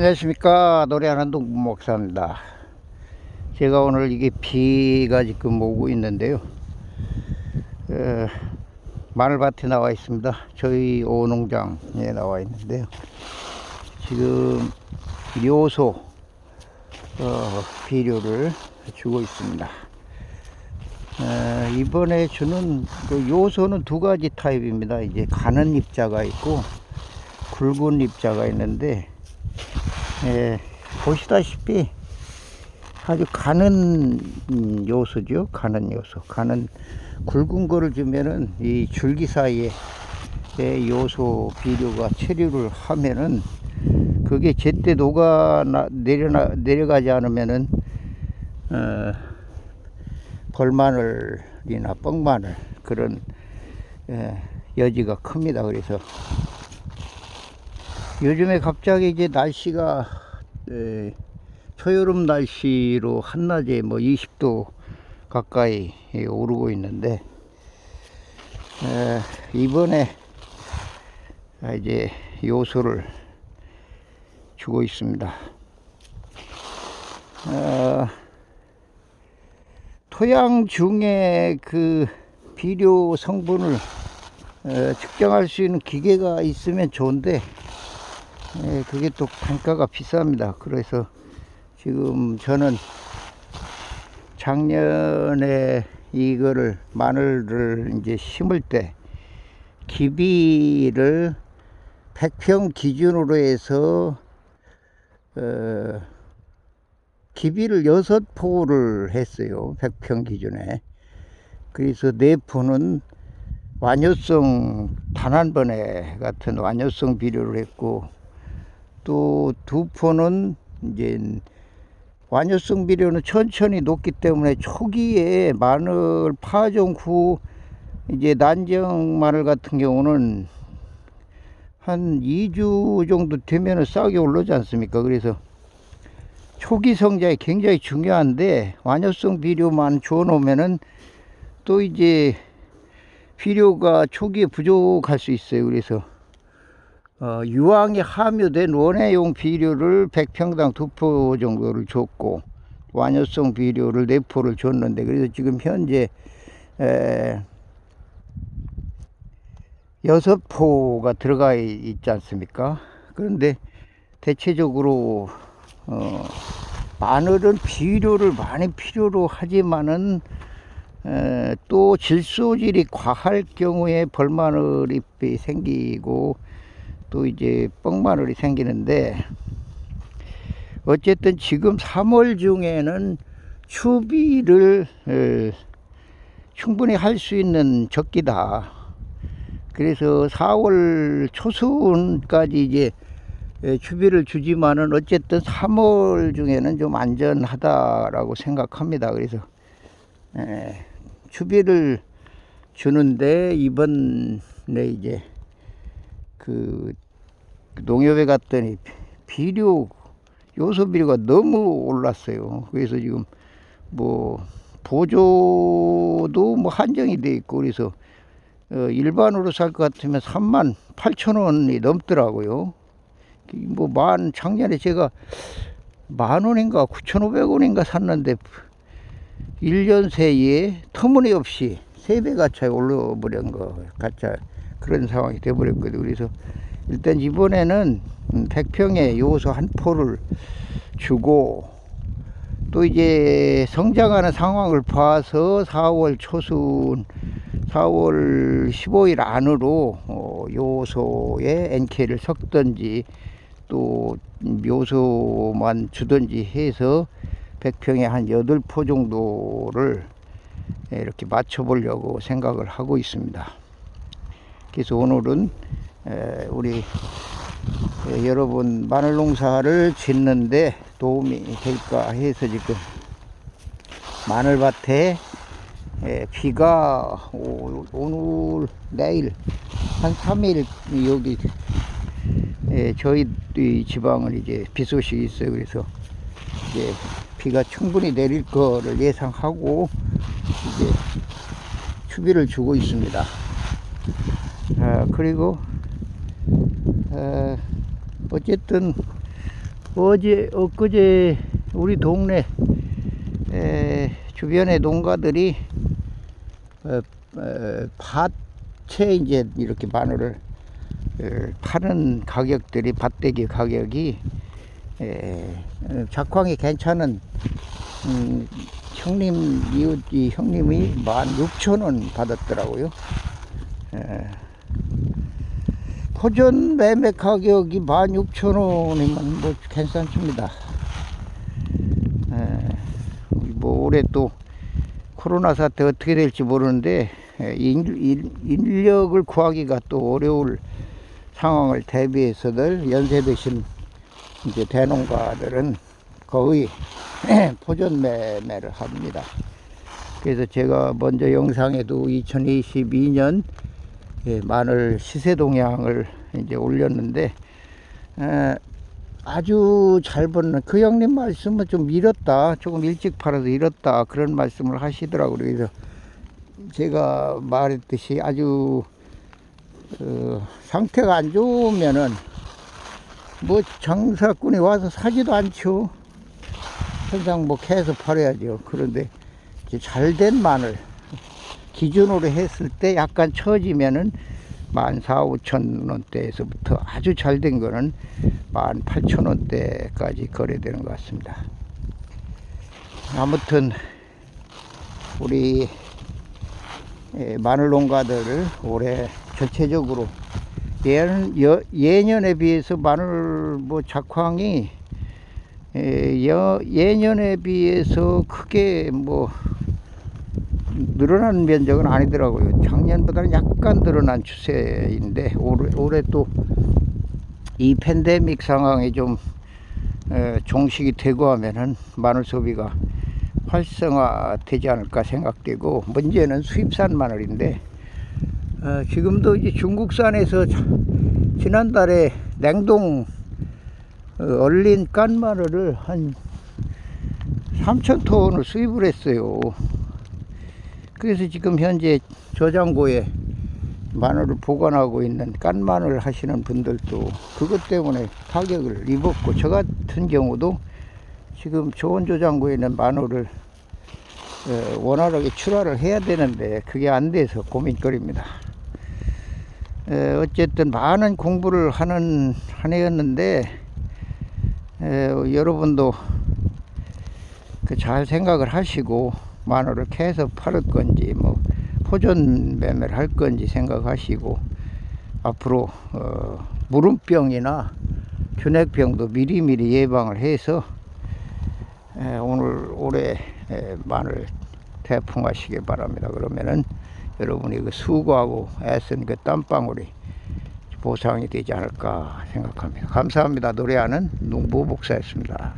안녕하십니까. 노래하는 동부 목사입니다. 제가 오늘 이게 비가 지금 오고 있는데요. 어, 마늘밭에 나와 있습니다. 저희 오농장에 나와 있는데요. 지금 요소 어, 비료를 주고 있습니다. 어, 이번에 주는 그 요소는 두 가지 타입입니다. 이제 가는 입자가 있고 굵은 입자가 있는데 예, 보시다시피 아주 가는 음, 요소죠. 가는 요소. 가는 굵은 거를 주면은 이 줄기 사이에 예, 요소 비료가 체류를 하면은 그게 제때 녹아 내려나 내려가지 않으면은 어, 벌마늘이나 뻥마늘 그런 예, 여지가 큽니다. 그래서 요즘에 갑자기 이제 날씨가 에, 초여름 날씨로 한낮에 뭐 20도 가까이 예, 오르고 있는데 에, 이번에 아, 이제 요소를 주고 있습니다. 어, 토양 중에 그 비료 성분을 어, 측정할 수 있는 기계가 있으면 좋은데 예, 그게 또 단가가 비쌉니다. 그래서 지금 저는 작년에 이거를 마늘을 이제 심을 때 기비를 100평 기준으로 해서 어, 기비를 6포를 했어요. 100평 기준에. 그래서 4포는 완효성 단 한 번에 같은 완효성 비료를 했고 또 두 포는 이제 완효성 비료는 천천히 녹기 때문에 초기에 마늘 파종 후 이제 난정 마늘 같은 경우는 한 2주 정도 되면은 싹이 올라오지 않습니까? 그래서 초기 성장이 굉장히 중요한데 완효성 비료만 주어 놓으면은 또 이제 비료가 초기에 부족할 수 있어요. 그래서 어, 유황이 함유된 원해용 비료를 100평당 2포 정도를 줬고 완효성 비료를 4포를 줬는데 그래서 지금 현재 에, 6포가 들어가 있지 않습니까? 그런데 대체적으로 어, 마늘은 비료를 많이 필요로 하지만은 에, 또 질소질이 과할 경우에 벌마늘이 생기고 또 이제 뻥마늘이 생기는데 어쨌든 지금 3월 중에는 추비를 에, 충분히 할 수 있는 적기다. 그래서 4월 초순까지 이제 에, 추비를 주지만은 어쨌든 3월 중에는 좀 안전하다라고 생각합니다. 그래서 에, 추비를 주는데 이번에 이제 그 농협에 갔더니 비료 요소 비료가 너무 올랐어요. 그래서 지금 뭐 보조도 뭐 한정이 돼 있고 그래서 어 일반으로 살 것 같으면 3만 8천 원이 넘더라고요. 뭐 만 작년에 제가 만 원인가 9,500원인가 샀는데 1년 새에 터무니없이 3배 가차에 올라버린 거 가차 그런 상황이 돼버렸거든요. 그래서 일단 이번에는 100평에 요소 한 포를 주고 또 이제 성장하는 상황을 봐서 4월 초순 4월 15일 안으로 어, 요소에 NK를 섞든지 또 요소만 주든지 해서 100평에 한 8포 정도를 이렇게 맞춰 보려고 생각을 하고 있습니다. 그래서 오늘은 우리 여러분 마늘 농사를 짓는데 도움이 될까 해서 지금 마늘밭에 비가 오늘 내일 한 3일 여기 저희 지방은 이제 비 소식이 있어요. 그래서 이제 비가 충분히 내릴 거를 예상하고 이제 추비를 주고 있습니다. 아, 그리고 어, 어쨌든 어제 엊그제 우리 동네 에, 주변의 농가들이 어, 어, 밭에 이제 이렇게 마늘을 어, 파는 가격들이 밭대기 가격이 작황이 괜찮은 음, 형님 이웃 이 형님이 16,000원 받았더라고요. 에, 포전 매매 가격이 16,000원이면 뭐 괜찮습니다. 에, 뭐 올해 또 코로나 사태 어떻게 될지 모르는데 에, 인, 인, 인력을 구하기가 또 어려울 상황을 대비해서들 연세 드신 이제 대농가들은 거의 포전 매매를 합니다. 그래서 제가 먼저 영상에도 2022년 예, 마늘 시세 동향을 이제 올렸는데 에, 아주 잘 버는 그 형님 말씀은 좀 잃었다 조금 일찍 팔아서 잃었다 그런 말씀을 하시더라고요. 그래서 제가 말했듯이 아주 어, 상태가 안 좋으면은 뭐 장사꾼이 와서 사지도 않죠. 항상 뭐 캐서 팔아야죠. 그런데 잘 된 마늘 기준으로 했을 때 약간 처지면은 만 사, 오천 원대에서부터 아주 잘 된 거는 만 팔천 원대까지 거래되는 것 같습니다. 아무튼 우리 예, 마늘 농가들을 올해 전체적으로 예년, 여- 예년에 비해서 마늘 뭐 작황이 예, 여- 예년에 비해서 크게 뭐 늘어난 면적은 아니더라고요. 작년보다는 약간 늘어난 추세인데 올해, 올해 또 이 팬데믹 상황이 좀 에, 종식이 되고 하면은 마늘 소비가 활성화되지 않을까 생각되고 문제는 수입산 마늘인데 어, 지금도 이제 중국산에서 자- 지난달에 냉동 어, 얼린 깐 마늘을 한 3천 톤을 수입을 했어요. 그래서 지금 현재 저장고에 마늘을 보관하고 있는 깐 마늘 하시는 분들도 그것 때문에 타격을 입었고 저 같은 경우도 지금 좋은 저장고에 있는 마늘을 어, 원활하게 출하를 해야 되는데 그게 안 돼서 고민거리입니다. 에, 어쨌든 많은 공부를 하는 한 해였는데 에, 여러분도 그잘 생각을 하시고 마늘을 캐서 팔을 건지 뭐 포전 매매를 할 건지 생각하시고 앞으로 어, 무름병이나 균핵병도 미리미리 예방을 해서 에, 오늘 올해 에, 마늘 태풍하시기 바랍니다. 그러면은 여러분이 그 수고하고 애쓴 그 땀방울이 보상이 되지 않을까 생각합니다. 감사합니다. 노래하는 농부 목사였습니다.